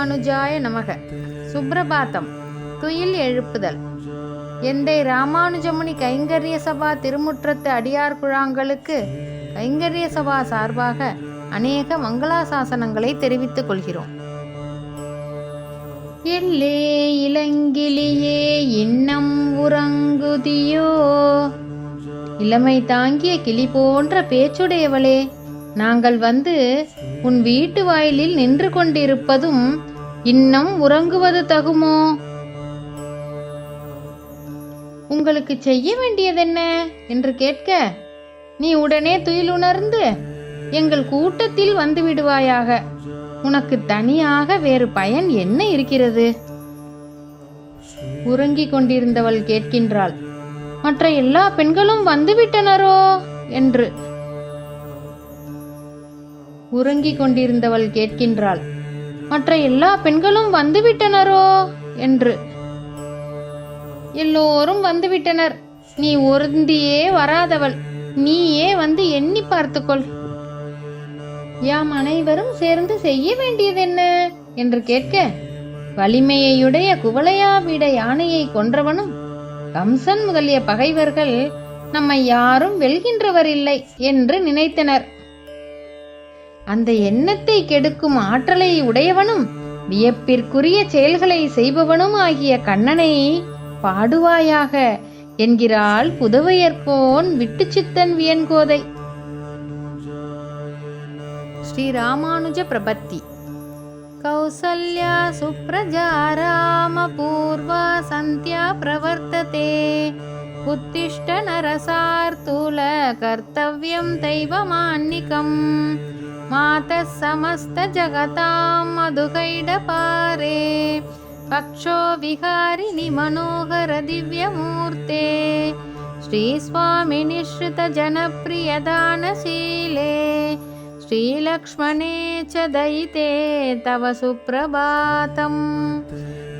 ராமானுஜாய நமக. சுப்ரபாத்தம். துயில் எழுப்புதல். எந்தை ராமானுஜமுனி கைங்கரிய சபா திருமுற்றத்து அடியார் குழாங்களுக்கு கைங்கரிய சபா சார்பாக அநேக மங்களாசாசனங்களை தெரிவித்துக் கொள்கிறோம். எல்லே இளங்கிலியே இன்னம் உறங்குதியோ? இளமை தாங்கிய கிளி போன்ற பேச்சுடையவளே நாங்கள் வந்து உன் வீட்டு வாயிலில் நின்று கொண்டிருப்பதும் இன்னும் உறங்குவது தகுமோ? உங்களுக்கு செய்ய வேண்டியதென்ன? என்று கேட்க நீ உடனே துயிலுணர்ந்து எங்கள் கூட்டத்தில் வந்து விடுவாயாக. உனக்கு தனியாக வேறு பயன் என்ன இருக்கிறது? உறங்கிக் கொண்டிருந்தவள் கேட்கின்றாள் மற்ற எல்லா பெண்களும் வந்துவிட்டனரோ என்று. உறங்கிக் கொண்டிருந்தவள் கேட்கின்றாள் மற்ற எல்லா பெண்களும் வந்துவிட்டனரோ? என்று. எல்லோரும் வந்துவிட்டனர். நீ ஒருந்தியே வராதவள். நீயே வந்து எண்ணி பார்த்துக்கொள். யாம் அனைவரும் சேர்ந்து செய்ய வேண்டியதென்ன? என்று கேட்க வலிமையுடைய குவளையாவிட யானையை கொன்றவனும் கம்சன் முதலிய பகைவர்கள் நம்மை யாரும் வெல்கின்றவர் இல்லை என்று நினைத்தனர். அந்த எண்ணத்தை கெடுக்கும் ஆற்றலை உடையவனும் வியப்பிற்குரிய செயல்களை செய்பவனும் ஆகிய கண்ணனை பாடுவாயாக என்கிறாள் புதவையற்போன் விட்டுச்சித்தன் வியன்கோதை. ஸ்ரீ ராமானுஜ பிரபத்தி. कौसल्या सुप्रजा रामपूर्वा सन्त्या प्रवर्तते उत्तिष्ठ नरसार्तुलकर्तव्यं दैवमान्निकम्। मातः समस्तजगतां मधुकैडपारे। पक्षो विहारिणि मनोहरदिव्यमूर्ते। श्रीस्वामिनिश्रितजनप्रियदानशीले। श्रीलक्ष्मणे च दयिते तव सुप्रभातम्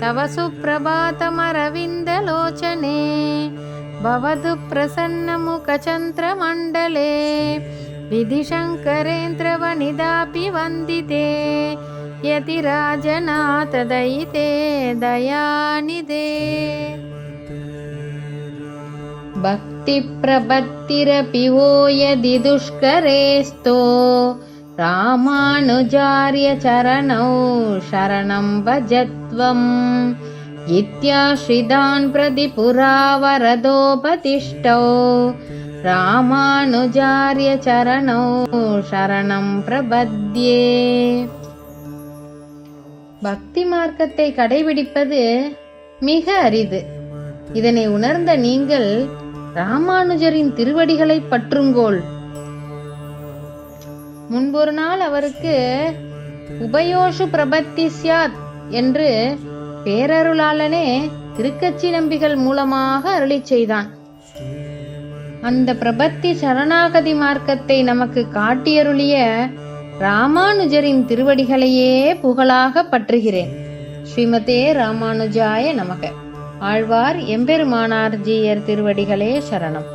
तव सुप्रभातमरविन्दलोचने भवतु प्रसन्नमुखचन्द्रमण्डले विधिशङ्करेन्द्रवनिदापि वन्दिते यतिराजनाथदयिते दयानिदे भक्तिप्रभक्तिरपि वो यदि दुष्करेस्तो रामानुजार्यचरणौ शरणं भजत्वम् इत्याश्रितान् प्रति पुरावरदोपतिष्ठौ ராமானுஜாரிய சரணோ சரணம் பிரபத்யே பக்தி மார்க்கத்தை கடைபிடிப்பது மிக அரிது இதனை உணர்ந்த நீங்கள் ராமானுஜரின் திருவடிகளை பற்றுங்கோள். முன்பொரு நாள் அவருக்கு உபயோஷு பிரபத்தி சியாத் என்று பேரருளாளனே திருக்கச்சி நம்பிகள் மூலமாக அருளிச் செய்தான். அந்த பிரபத்தி சரணாகதி மார்க்கத்தை நமக்கு காட்டியருளிய ராமானுஜரின் திருவடிகளையே புகழாக பற்றுகிறேன். ஸ்ரீமதே ராமானுஜாய நமக. ஆழ்வார் எம்பெருமானார் ஜீயர் திருவடிகளே சரணம்.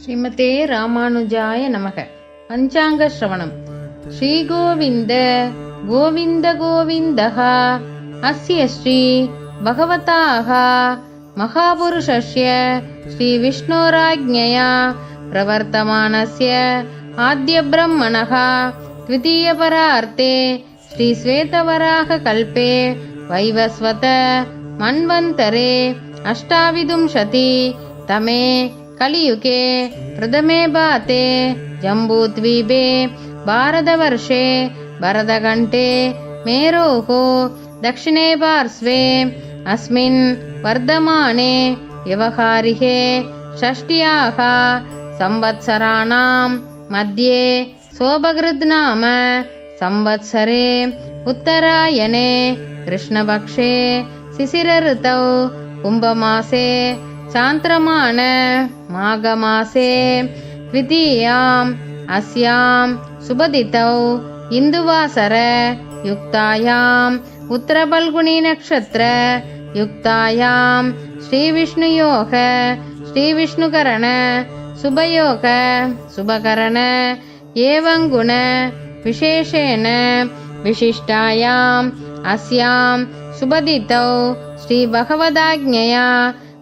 ஸ்ரீமதே ராமானுஜாய நமக. பஞ்சாங்க ஸ்ரவணம். ஸ்ரீகோவிந்த கோவிந்த கோவிந்தகா. அஸ்ய ஸ்ரீ பகவதாக. महापुरुषस्य श्रीविष्णोराज्ञया प्रवर्तमानस्य आद्यब्रह्मणः द्वितीयपरार्ते श्रीश्वेतवराहकल्पे वैवस्वत मन्वन्तरे अष्टाविंशति तमे कलियुगे प्रथमे बाते जम्बूद्वीपे भारतवर्षे भरतघण्टे मेरोः दक्षिणे पार्श्वे अस्मिन् वर्धमाने व्यवहारिके षष्ट्याः संवत्सराणां मध्ये सोपकृद्नाम संवत्सरे उत्तरायणे कृष्णपक्षे शिशिरऋतौ कुम्भमासे चान्द्रमान माघमासे द्वितीयाम् अस्यां सुबदितौ इन्दुवासर युक्तायाम् उत्तरफल्गुणी नक्षत्र युक्तायां ஸ்ரீ விஷ்ணுயோக ஸ்ரீ விஷ்ணுகரண சுபயோக சுபகரண ஏவங்குண விசேஷேன விசிஷ்டாயாம் அஸ்யாம் சுபதித்தௌ ஸ்ரீ பகவதாஜ்ஞயா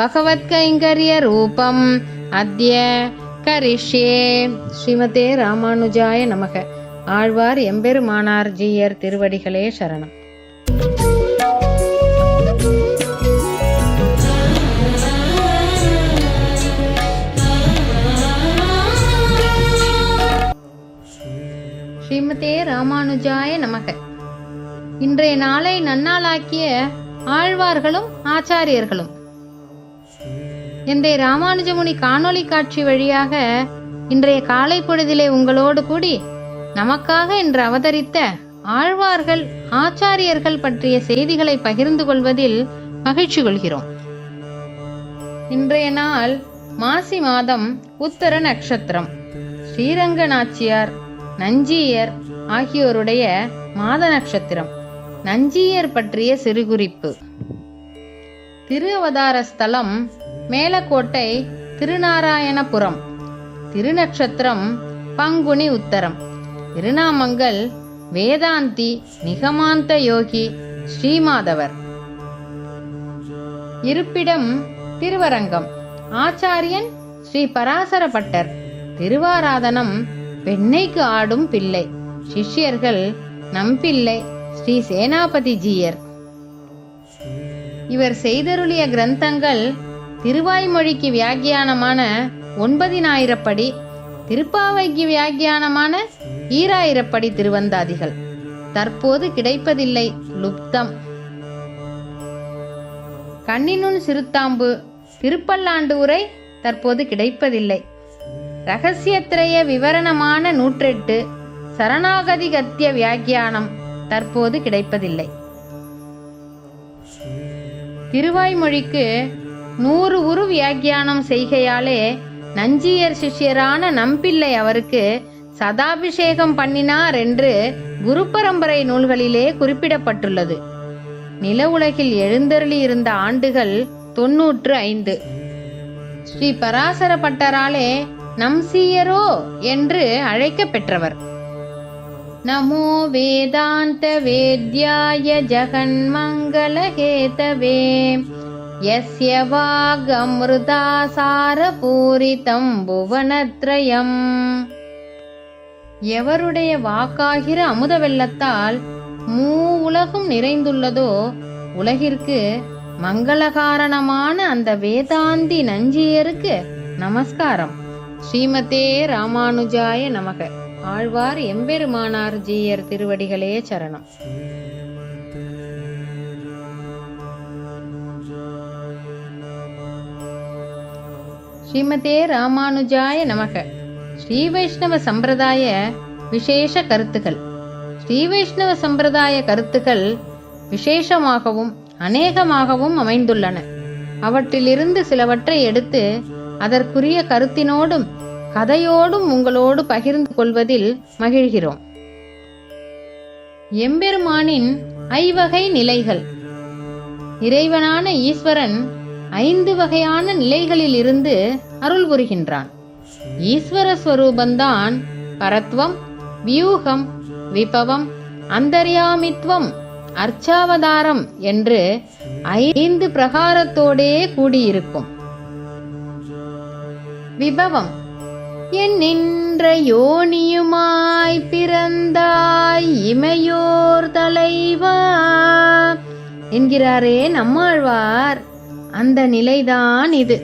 பகவத்கைங்கரிய ரூபம் அத்ய கரிஷ்யே ஸ்ரீமதே ராமானுஜாய நமக ஆழ்வார் எம்பெருமானார் ஜீயர் திருவடிகளே சரணம் ஸ்ரீமதே ராமானுஜாய நமக. இன்றைய நாளை நன்னாளாக்கிய ஆழ்வார்களும் ஆச்சாரியர்களும். இன்றைய ராமானுஜமுனி காணொளி காட்சி வழியாக இன்றைய காலை பொழுதிலே உங்களோடு கூடி நமக்காக இன்று அவதரித்த ஆழ்வார்கள் ஆச்சாரியர்கள் பற்றிய செய்திகளை பகிர்ந்து கொள்வதில் மகிழ்ச்சி கொள்கிறோம். இன்றைய நாள் மாசி மாதம் உத்தர நட்சத்திரம். ஸ்ரீரங்க நாச்சியார் நஞ்சியர் ஆகியோருடைய மாத நட்சத்திரம் நஞ்சியர் பற்றிய சிறுகுறிப்பு. திருவதார ஸ்தலம் மேலக்கோட்டை திருநாராயணபுரம். திருநட்சத்திரம் பங்குனி உத்தரம். திருநாமங்கள் வேதாந்தி நிகமாந்த யோகி ஸ்ரீமாதவர். இருப்பிடம் திருவரங்கம். ஆச்சாரியன் ஸ்ரீ பராசரப்பட்டர் திருவாராதனம் பெண்ணைக்கு ஆடும் பிள்ளை. சிஷ்யர்கள் நம்பிள்ளை ஸ்ரீ சேனாபதி ஜீயர் இவர் செய்தருளிய கிரந்தங்கள் திருவாய்மொழிக்கு வியாக்கியானமான ஒன்பதினாயிரப்படி திருப்பாவைக்கு வியாக்கியானமான ஈராயிரப்படி திருவந்தாதிகள். தற்போது கிடைப்பதில்லை. லுப்தம். கண்ணினுன் சிறுத்தாம்பு திருப்பல்லாண்டு உரை தற்போது கிடைப்பதில்லை. ரகசியத்திரைய விவரணமான நூற்றெட்டு சரணாகதி கத்திய வியாக்கியானம் தற்போது கிடைப்பதில்லை. திருவாய்மொழிக்கு நூறு உரு வியாக்கியானம் செய்கையாலே நஞ்சியர் சிஷ்யரான நம்பிள்ளை அவருக்கு சதாபிஷேகம் பண்ணினார் என்று குரு பரம்பரை நூல்களிலே குறிப்பிடப்பட்டுள்ளது. நில உலகில் எழுந்தருளி இருந்த ஆண்டுகள் தொன்னூற்று ஐந்து. ஸ்ரீ பராசர பட்டராலே நம்சீயரோ என்று அழைக்க பெற்றவர் நமோ வேதாந்த வேத்யாய ஜகன்மங்களஹேதவே யஸ்ய வாகமிருதாசாரபூரிதம் புவனத்ரயம். எவருடைய வாக்காகிற அமுத வெள்ளத்தால் மூ உலகம் நிறைந்துள்ளதோ உலகிற்கு மங்களகாரணமான அந்த வேதாந்தி நஞ்சியருக்கு நமஸ்காரம். ஸ்ரீமதே ராமானுஜாய நமக. ஆழ்வார் எம்பெருமானார் ஜீயர் திருவடிகளே சரணம். ஸ்ரீமதே ராமானுஜாய நமக. ஸ்ரீ வைஷ்ணவ சம்பிரதாய விசேஷ கருத்துக்கள். ஸ்ரீ வைஷ்ணவ சம்பிரதாய கருத்துக்கள் விசேஷமாகவும் அநேகமாகவும் அமைந்துள்ளன. அவற்றிலிருந்து சிலவற்றை எடுத்து அதற்குரிய கருத்தினோடும் கதையோடும் உங்களோடு பகிர்ந்து கொள்வதில் மகிழ்கிறோம். எம்பெருமானின் ஐவகை நிலைகள். இறைவனான ஈஸ்வரன் ஐந்து வகையான நிலைகளில் இருந்து அருள் புரிகின்றான். ஈஸ்வர ஸ்வரூபந்தான் பரத்வம் வியூகம் விபவம் அந்தர்யாமித்வம் அர்ச்சாவதாரம் என்று ஐந்து பிரகாரத்தோடே கூடியிருக்கும். விபவம். என் நின்ற யோனியுமாய் பிறந்தாய் இமையோர் தலைவா. என்கிறாரே நம்மாழ்வார். அந்த நிலைதான் இது.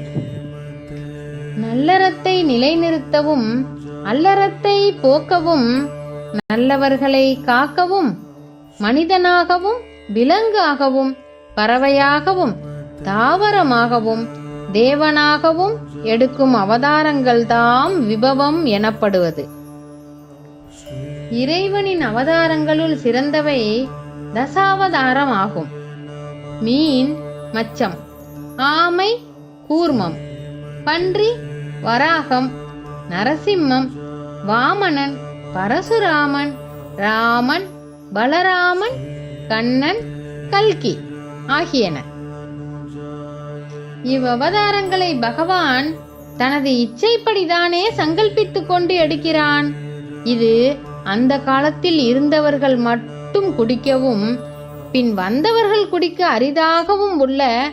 நல்லறத்தை நிலைநிறுத்தவும் அல்லறத்தை போக்கவும் நல்லவர்களை காக்கவும் மனிதனாகவும் விலங்காகவும் பறவையாகவும் தாவரமாகவும் தேவனாகவும் எடுக்கும் அவதாரங்கள் தாம் விபவம் எனப்படுவது. இறைவனின் அவதாரங்களுள் சிறந்தவை தசாவதாரம் ஆகும் மீன் மச்சம் ஆமை கூர்மம் பன்றி வராகம் நரசிம்மம் வாமனன் பரசுராமன் ராமன் பலராமன் கண்ணன் கல்கி ஆகியன. இவ்வவதாரங்களை பகவான் தனது இச்சைப்படிதானே சங்கல்பித்து கொண்டு எடுக்கிறான். இது அந்த காலத்தில் இருந்தவர்கள் மட்டும் குடிக்கவும் பின் வந்தவர்கள் குடிக்க அரிதாகவும் உள்ள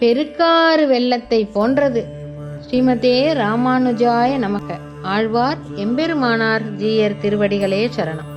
பெருக்காறு வெள்ளத்தை போன்றது. ஸ்ரீமதே ராமானுஜாய நமக்க ஆழ்வார் எம்பெருமானார் ஜீயர் திருவடிகளே சரணம்.